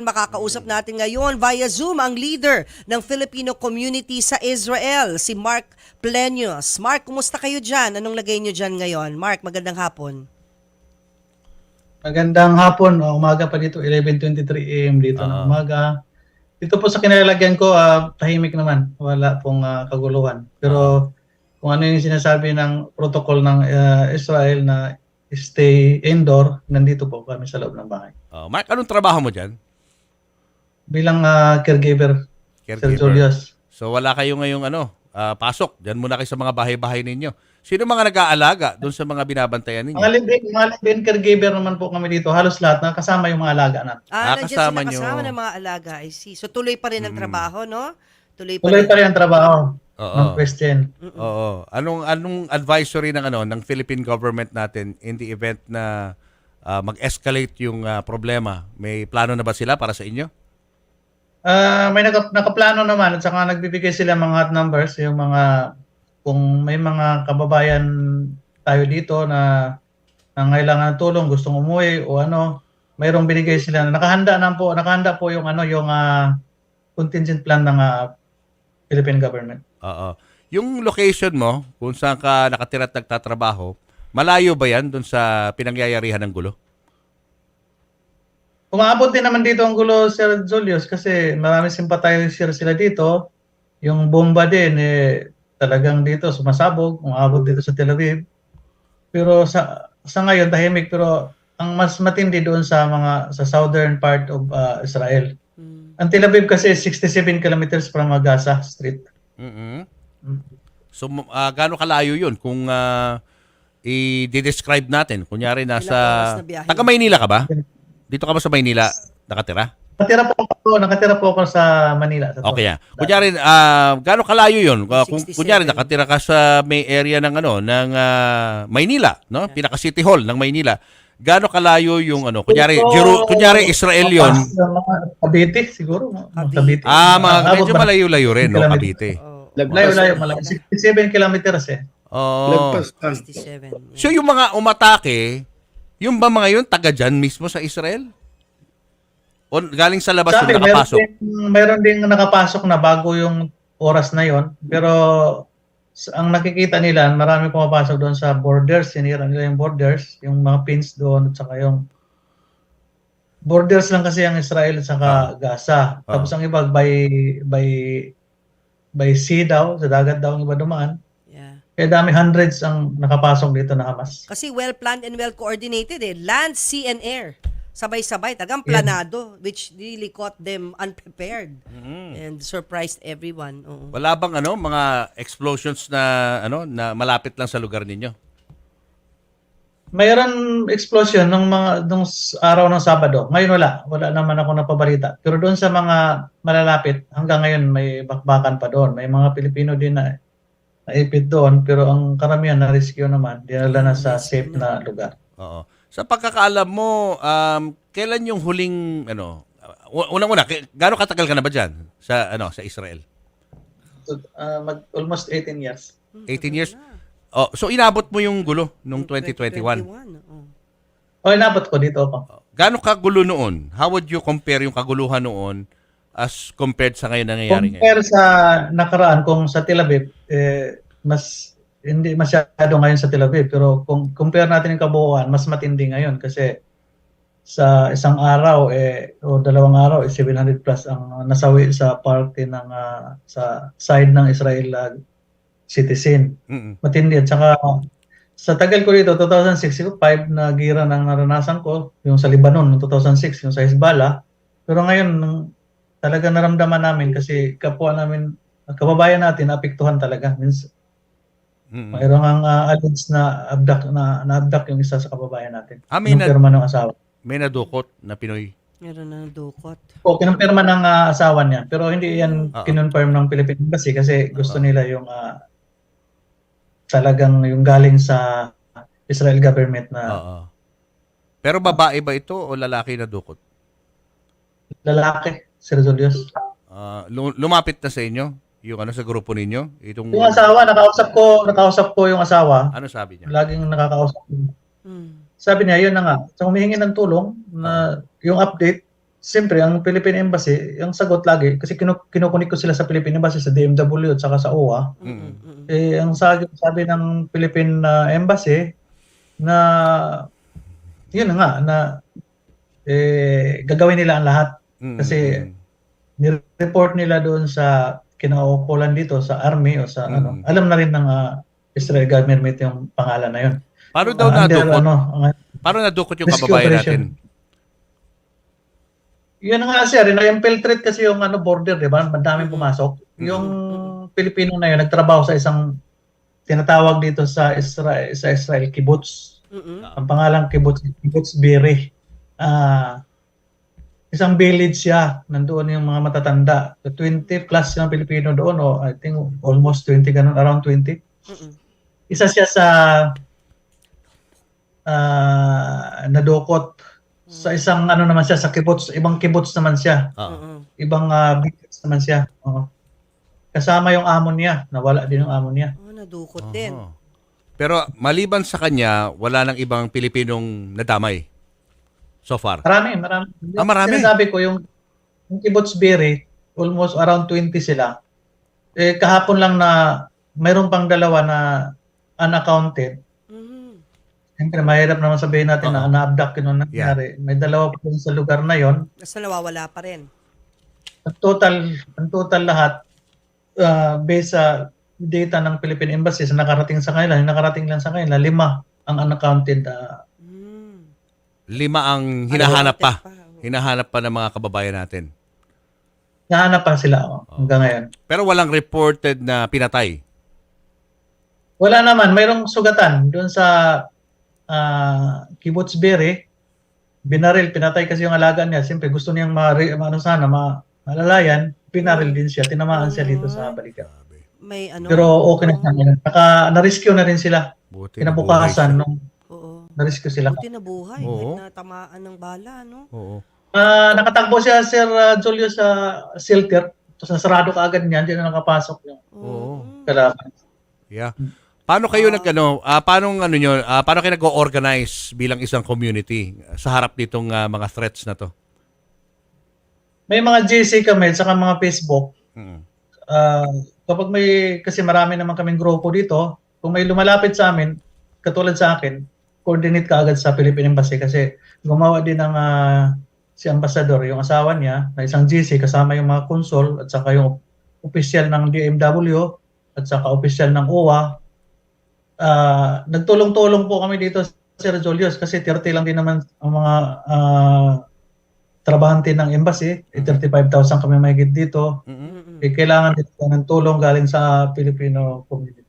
Makakausap natin ngayon via Zoom ang leader ng Filipino community sa Israel, si Mark Plenios. Mark, kumusta kayo dyan? Anong lagay nyo dyan ngayon? Mark, magandang hapon. Magandang hapon, o umaga pa dito, 11.23 AM dito Ah. ng umaga. Dito po sa kinalalagyan ko, ah, tahimik naman, wala pong ah, kaguluhan. Pero kung ano yung sinasabi ng protocol ng ah, Israel na stay indoor, nandito po kami sa loob ng bahay. Oh, Mark, anong trabaho mo dyan? Bilang ah, caregiver, Sir Caregiver. Julius. So wala kayo ngayong ano, ah, pasok. Diyan muna kayo sa mga bahay-bahay ninyo. Sino mga nag-aalaga doon sa mga binabantayan ninyo? Mga live-in, mga live-in caregiver naman po kami dito. Halos lahat na kasama yung mga alaga natin. Ah, Ah, nandiyan kasama sila nyo. kasama ng mga alaga. I see. So tuloy pa rin ang Mm. trabaho, no? Tuloy pa Tuloy rin. pa rin ang trabaho Oo. ng question. Oo. Anong anong advisory ng ano ng Philippine government natin in the event na ah, mag-escalate yung ah, problema? May plano na ba sila para sa inyo? Ah, may naka, nakaplano naman at saka nagbibigay sila mga hot numbers, yung mga kung may mga kababayan tayo dito na nangailangan ng tulong, gustong umuwi o ano, mayroong binigay sila na nakahanda na po, nakahanda po yung ano, yung ah, contingent plan ng ah, Philippine government. Oo. Yung location mo, kung saan ka nakatira at nagtatrabaho, malayo ba yan doon sa pinangyayarihan ng gulo? Umaabot din naman dito ang gulo, Sir Julius, kasi marami sympathizer sila dito. Yung bomba din, eh, talagang dito sumasabog, umaabot dito sa Tel Aviv. Pero sa sa ngayon tahimik pero ang mas matindi doon sa mga sa southern part of uh, Israel. Mm. Ang Tel Aviv kasi 67 kilometers from uh, Gaza Street. mm Mm. So, uh, gaano kalayo yun kung ah, i-describe natin? Kunyari, nasa... na? Taga Maynila ka ba? Dito ka ba sa Maynila nakatira? Nakatira po ako, nakatira po ako sa Manila. Sa Okay. yan. Kunyari, ah, gaano kalayo yun? Uh, kung, 67. kunyari, nakatira ka sa may area ng ano, ng ah, Maynila, no? Pinaka City Hall ng Maynila. Gaano kalayo yung ano? Kunyari, Jeru- kunyari Israel. Mga Cavite siguro. mga Cavite. Ah, mga Abot medyo ba? malayo-layo rin, no. Cavite. Oh, Layo, layo, malaki. 67 kilometers eh. Oo. Lagpas tan. 67. So yung mga umatake, yung ba mga yun taga dyan mismo sa Israel? O galing sa labas Sabi, yung meron nakapasok? din, meron din nakapasok na bago yung oras na yon. Pero ang nakikita nila, marami pumapasok doon sa borders. Sinira nila yung borders, yung mga pins doon, at saka yung borders lang kasi ang Israel at saka Gaza. Ah. Tapos ang iba by by by sea daw, sa dagat daw ang iba dumaan. Yeah. Kaya dami hundreds ang nakapasok dito na Hamas. Kasi well-planned and well-coordinated eh. Land, sea, and air. Sabay-sabay. Tagang planado, which really caught them unprepared and surprised everyone. Oo. Wala bang ano, mga explosions na ano na malapit lang sa lugar ninyo? Mayroon explosion nung mga nung araw ng Sabado. Ngayon wala, wala naman ako napabalita. Pero doon sa mga malalapit, hanggang ngayon may bakbakan pa doon. May mga Pilipino din na naipit doon, pero ang karamihan na rescue naman, dinala na sa safe na lugar. Oo. Sa pagkakaalam mo, um, kailan yung huling ano, unang-una, gaano katagal ka na ba diyan sa ano sa Israel? So, uh, mag, almost 18 years. 18 years. Oh, so inabot mo yung gulo nung 2021. oo. O, inabot ko dito ako. Gaano kagulo noon? How would you compare yung kaguluhan noon as compared sa ngayon na nangyayari ngayon? Compare sa nakaraan, kung sa Tel Aviv, eh, mas hindi masyado ngayon sa Tel Aviv. Pero kung compare natin yung kabuuan, mas matindi ngayon kasi sa isang araw eh o dalawang araw eh 700 plus ang nasawi sa party ng ah, sa side ng Israel ah, citizen. Mm-mm. Matindi at saka sa tagal ko dito 2006 5 na gira nang naranasan ko yung sa Lebanon noong 2006 yung sa Hezbollah. Pero ngayon talaga naramdaman namin kasi kapwa namin kababayan natin apektuhan talaga. Means Mm-mm. mayroong ang uh, alleged na abduct na na-abduct yung isa sa kababayan natin. Ah, may na- Kinumpirma ng asawa. May nadukot na Pinoy. Meron na dukot. O, kinumpirma ng ah, asawa niya. Pero hindi yan Oo. kinonfirm ng Philippine Embassy kasi gusto Oo. nila yung ah, talagang yung galing sa Israel government na Oo. Pero babae ba ito o lalaki na dukot? lalaki, Sir Julius. Ah, lu- lumapit na sa inyo yung ano sa grupo ninyo? Itong Yung asawa, nakausap ko, nakausap ko yung asawa. ano sabi niya? Laging nakakausap ko. Mm. Sabi niya, yun na nga. So, humihingi ng tulong na yung update siyempre, ang Philippine Embassy, yung sagot lagi, kasi kinu kinukunik ko sila sa Philippine Embassy, sa DMW at saka sa OWA, Mm, eh, ang sabi, sabi ng Philippine ah, Embassy, na, yun na nga, na, eh, gagawin nila ang lahat. Mm, Kasi- Ni-report nila doon sa kinaukulan dito, sa army o sa Mm. ano, alam na rin ng ah, Israel government yung pangalan na yun. Paano daw under, nadukot? ano, ang- Paano nadukot yung kababayan operation. natin? Yun nga sir, na-infiltrate kasi yung ano border, di ba? Madaming pumasok. Mhm. Yung Pilipino na yun, nagtrabaho sa isang tinatawag dito sa Israel, sa Israel kibbutz. Mm, mm. Ang pangalang kibbutz, kibbutz Beri. Ah, isang village siya. Nandoon yung mga matatanda. 20 plus yung Pilipino doon, o I think almost 20, ganun, around 20. Mm, mm. Isa siya sa ah, nadukot sa isang ano naman siya sa kibbutz, ibang kibbutz naman siya. Ah. Mm, mm. ibang uh, business naman siya. Oo. Kasama yung amo niya, nawala din yung amo niya. Oh, nadukot din. Aha. Pero maliban sa kanya, wala nang ibang Pilipinong nadamay so far. Marami, marami. Ah, marami? Sinasabi ko yung, yung Kibbutz Beri, almost around 20 sila. Eh, kahapon lang na mayroon pang dalawa na unaccounted. Mhm. Siyempre, mahirap naman sabihin natin Oo. na na-abduct yun ang nangyari. May dalawa pa rin sa lugar na yon. Basta nawawala pa rin. Ang total, ang total lahat, uh, based sa data ng Philippine Embassy sa nakarating sa kanila, nakarating lang sa kanila, lima ang unaccounted uh. Lima ang hinahanap pa. Hinahanap pa ng mga kababayan natin. Nahanap pa sila oh, hanggang ngayon. Pero walang reported na pinatay. Wala naman, mayroong sugatan doon sa ah, Kibbutz Beri. Binaril, pinatay kasi yung alaga niya. Siyempre gusto niyang ma, ano sana, ma, malalayan. Binaril din siya, tinamaan siya dito sa balikat. May ano. Pero okay na siya. Naka, na-rescue na rin sila. Buti Kinabukasan, nung Oo. na-rescue sila. Buti na buhay. Oo. Kahit natamaan ng bala, no? Oo. Ah, nakatakbo siya, Sir ah, Julio, sa shelter. Tapos nasarado ka agad niya, hindi na nakapasok yung Oo. Mm. kalaban. Yeah. Paano kayo nag ano, ah, paano ano nyo, ah, paano kayo nag-organize bilang isang community sa harap nitong ah, mga threats na to? May mga GC kami, saka mga Facebook. Mm. Ah, kapag may, kasi marami naman kaming grupo dito, kung may lumalapit sa amin, katulad sa akin, coordinate ka agad sa Philippine Embassy kasi gumawa din ng ah, si Ambassador, yung asawa niya, na isang GC, kasama yung mga konsul at saka yung opisyal ng DMW at saka opisyal ng OWA. Ah, nagtulong-tulong po kami dito, Sir Julius, kasi 30 lang din naman ang mga ah, trabahante ng embassy. Eh, 35,000 kami mahigit dito. Mm-mm. eh, kailangan dito ng tulong galing sa Filipino community.